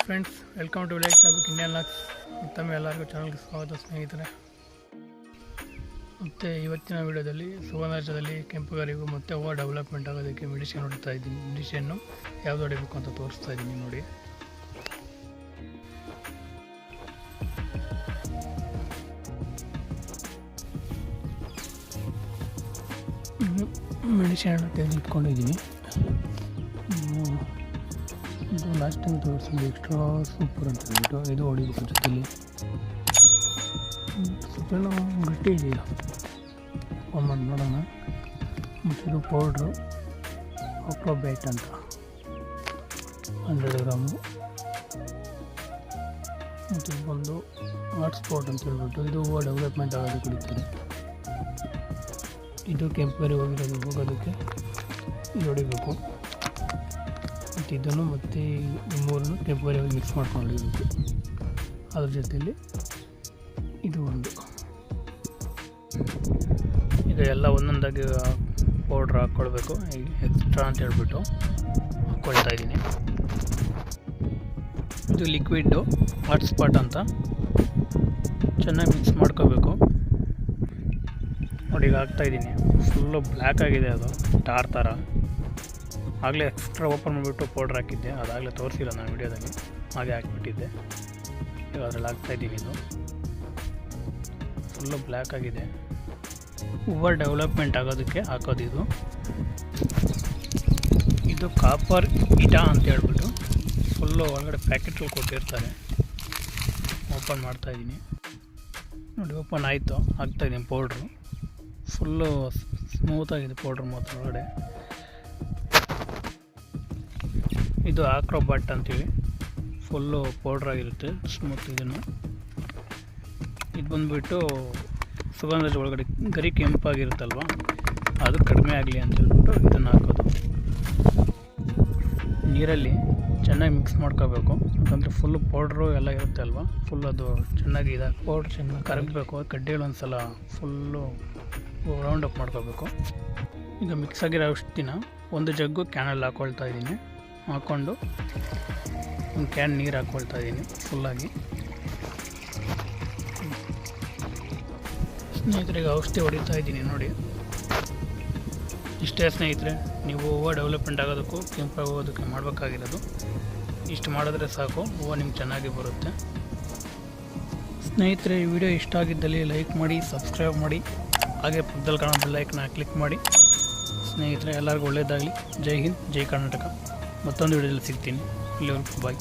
Friends welcome to village ಸಾಬ್ Indian ಲಾಕ್ಸ್ ಮತ್ತೊಮ್ಮೆ ಎಲ್ಲರಿಗೂ ಚಾನಲ್ಗೆ ಸ್ವಾಗತ, ಸ್ನೇಹಿತರೆ. ಮತ್ತು ಇವತ್ತಿನ ವಿಡಿಯೋದಲ್ಲಿ ಸುವರ್ಣರಾಜ್ಯದಲ್ಲಿ ಕೆಂಪುಗಾರಿಗೂ ಮತ್ತು ಓವರ್ ಡೆವಲಪ್ಮೆಂಟ್ ಆಗೋದಕ್ಕೆ ಮೆಡಿಷನ್ ಹೊಡಿತಾ ಇದ್ದೀನಿ. ಮೆಡಿಷನ್ನು ಯಾವ್ದು ಹೊಡಿಬೇಕು ಅಂತ ತೋರಿಸ್ತಾ ಇದ್ದೀನಿ ನೋಡಿ. ಮೆಡಿಷನ್ ತೆಗೆದುಕೊಂಡಿದ್ದೀನಿ ಹ್ಮ್. ಇದು ಲಾಸ್ಟ್ ಟೈಮ್ ತೋರಿಸಿದ್ದು ಎಕ್ಸ್ಟ್ರಾ ಸೂಪರ್ ಅಂತ ಹೇಳ್ಬಿಟ್ಟು ಇದು ಹೊಡಿಬೇಕು ಜೊತೆಲಿ. ಸ್ವಲ್ಪ ಗಟ್ಟಿ ಇದೆಯಲ್ಲ ಮಾಡಿ ನೋಡೋಣ. ಮತ್ತು ಇದು ಪೌಡ್ರು ಆಕ್ರೋಬ್ಯಾಟ್ ಅಂತ. Hundred gram. ಮತ್ತು ಬಂದು ಹಾಟ್ಸ್ಪಾಟ್ ಅಂತ ಹೇಳ್ಬಿಟ್ಟು ಇದು ಡೆವಲಪ್ಮೆಂಟ್ ಆಗೋದು ಕುಡಿತಾರೆ ಇದು ಕೆಂಪೇರಿ ಹೋಗಿರೋದು. ಹೋಗೋದಕ್ಕೆ ಇದು ಹೊಡಿಬೇಕು. ಮತ್ತು ಇದನ್ನು ಮತ್ತು ಮೂರನ್ನು ಟೆಂಪರರಿ ಮಿಕ್ಸ್ ಮಾಡ್ಕೊಂಡಿರಬೇಕು ಅದ್ರ ಜೊತೆಯಲ್ಲಿ ಇದು ಒಂದು. ಈಗ ಎಲ್ಲ ಒಂದೊಂದಾಗಿ ಪೌಡ್ರ್ ಹಾಕ್ಕೊಳ್ಬೇಕು. ಈಗ ಎಕ್ಸ್ಟ್ರಾ ಅಂತ ಹೇಳ್ಬಿಟ್ಟು ಹಾಕ್ಕೊಳ್ತಾ ಇದ್ದೀನಿ. ಇದು ಲಿಕ್ವಿಡ್ಡು ಹಾಟ್ಸ್ಪಾಟ್ ಅಂತ. ಚೆನ್ನಾಗಿ ಮಿಕ್ಸ್ ಮಾಡ್ಕೋಬೇಕು ನೋಡಿ, ಈಗ ಹಾಕ್ತಾಯಿದ್ದೀನಿ ಫುಲ್ಲು ಬ್ಲ್ಯಾಕ್ ಆಗಿದೆ ಅದು. ಟಾರ್ ಥರ ಆಗಲೇ ಎಕ್ಸ್ಟ್ರಾ ಓಪನ್ ಮಾಡಿಬಿಟ್ಟು ಪೌಡ್ರ್ ಹಾಕಿದ್ದೆ. ಅದಾಗಲೇ ತೋರಿಸಿಲ್ಲ ನಾನು ವಿಡಿಯೋದಲ್ಲಿ. ಹಾಗೆ ಹಾಕಿಬಿಟ್ಟಿದ್ದೆ. ಈಗ ಅದ್ರಲ್ಲಿ ಹಾಕ್ತಾಯಿದ್ದೀನಿ ಇದು. ಫುಲ್ಲು ಬ್ಲ್ಯಾಕ್ ಆಗಿದೆ. ಓವರ್ ಡೆವಲಪ್ಮೆಂಟ್ ಆಗೋದಕ್ಕೆ ಹಾಕೋದು ಇದು. ಇದು ಕಾಪರ್ ಇಟಾ ಅಂತ ಹೇಳ್ಬಿಟ್ಟು ಫುಲ್ಲು ಒಳಗಡೆ ಪ್ಯಾಕೆಟ್ಗಳು ಕೊಟ್ಟಿರ್ತಾರೆ. ಓಪನ್ ಮಾಡ್ತಾಯಿದ್ದೀನಿ ನೋಡಿ ಓಪನ್ ಆಯಿತು. ಹಾಕ್ತಾಯಿದ್ದೀನಿ ಪೌಡ್ರು ಫುಲ್ಲು ಸ್ಮೂತಾಗಿದೆ ಪೌಡ್ರ್ ಮಾತ್ರ ಒಳಗಡೆ. ಇದು ಆಕ್ರೋಬಟ್ ಅಂತೀವಿ. ಫುಲ್ಲು ಪೌಡ್ರ್ ಆಗಿರುತ್ತೆ ಸ್ಮೂತ್ ಇದನ್ನು. ಇದು ಬಂದುಬಿಟ್ಟು ಸುಗಂಧದ ಒಳಗಡೆ, ಗರಿ ಕೆಂಪಾಗಿರುತ್ತಲ್ವ? ಅದು ಕಡಿಮೆ ಆಗಲಿ ಅಂತ ಹೇಳ್ಬಿಟ್ಟು ಇದನ್ನು ಹಾಕೋದು. ನೀರಲ್ಲಿ ಚೆನ್ನಾಗಿ ಮಿಕ್ಸ್ ಮಾಡ್ಕೋಬೇಕು. ಯಾಕಂದರೆ ಫುಲ್ಲು ಪೌಡ್ರು ಎಲ್ಲ ಇರುತ್ತೆ ಅಲ್ವಾ? ಫುಲ್ ಅದು ಚೆನ್ನಾಗಿ ಇದು ಪೌಡ್ರ್ ಚೆನ್ನಾಗಿ ಕರಗಬೇಕು. ಕಡ್ಡಿಗಳು ಒಂದು ಸಲ ಫುಲ್ಲು ರೌಂಡ್ ಅಪ್ ಮಾಡ್ಕೋಬೇಕು. ಈಗ ಮಿಕ್ಸ್ ಆಗಿರೋ ಔಷಧಿನ ಒಂದು ಜಗ್ಗು ಕ್ಯಾನಲ್ಲಿ ಹಾಕ್ಕೊಳ್ತಾ ಇದ್ದೀನಿ. ಹಾಕ್ಕೊಂಡು ಒಂದು ಕ್ಯಾನ್ ನೀರು ಹಾಕ್ಕೊಳ್ತಾ ಇದ್ದೀನಿ ಫುಲ್ಲಾಗಿ. ಸ್ನೇಹಿತರಿಗೆ ಔಷಧಿ ಹೊಡಿತಾ ಇದ್ದೀನಿ ನೋಡಿ. ಇಷ್ಟೇ ಸ್ನೇಹಿತರೆ, ನೀವು ಹೂವು ಡೆವಲಪ್ಮೆಂಟ್ ಆಗೋದಕ್ಕೂ ಕೆಂಪಾಗೋದಕ್ಕೆ ಮಾಡಬೇಕಾಗಿರೋದು. ಇಷ್ಟು ಮಾಡಿದ್ರೆ ಸಾಕು, ಹೂವು ನಿಮ್ಗೆ ಚೆನ್ನಾಗಿ ಬರುತ್ತೆ. ಸ್ನೇಹಿತರೆ, ಈ ವಿಡಿಯೋ ಇಷ್ಟ ಆಗಿದ್ದಲ್ಲಿ ಲೈಕ್ ಮಾಡಿ, ಸಬ್ಸ್ಕ್ರೈಬ್ ಮಾಡಿ, ಹಾಗೆ ಪಕ್ಕದಲ್ಲಿ ಕಾಣೋ ಬೆಲ್ಲೈಕನ್ನ ಕ್ಲಿಕ್ ಮಾಡಿ. ಸ್ನೇಹಿತರೆ, ಎಲ್ಲರಿಗೂ ಒಳ್ಳೆಯದಾಗಲಿ ಜೈ ಹಿಂದ್, ಜೈ ಕರ್ನಾಟಕ. ಮತ್ತೊಂದು ವಿಡಿಯೋದಲ್ಲಿ ಸಿಗ್ತೀನಿ ಇಲ್ಲಿವರೆಗೂ ಬಾಯ್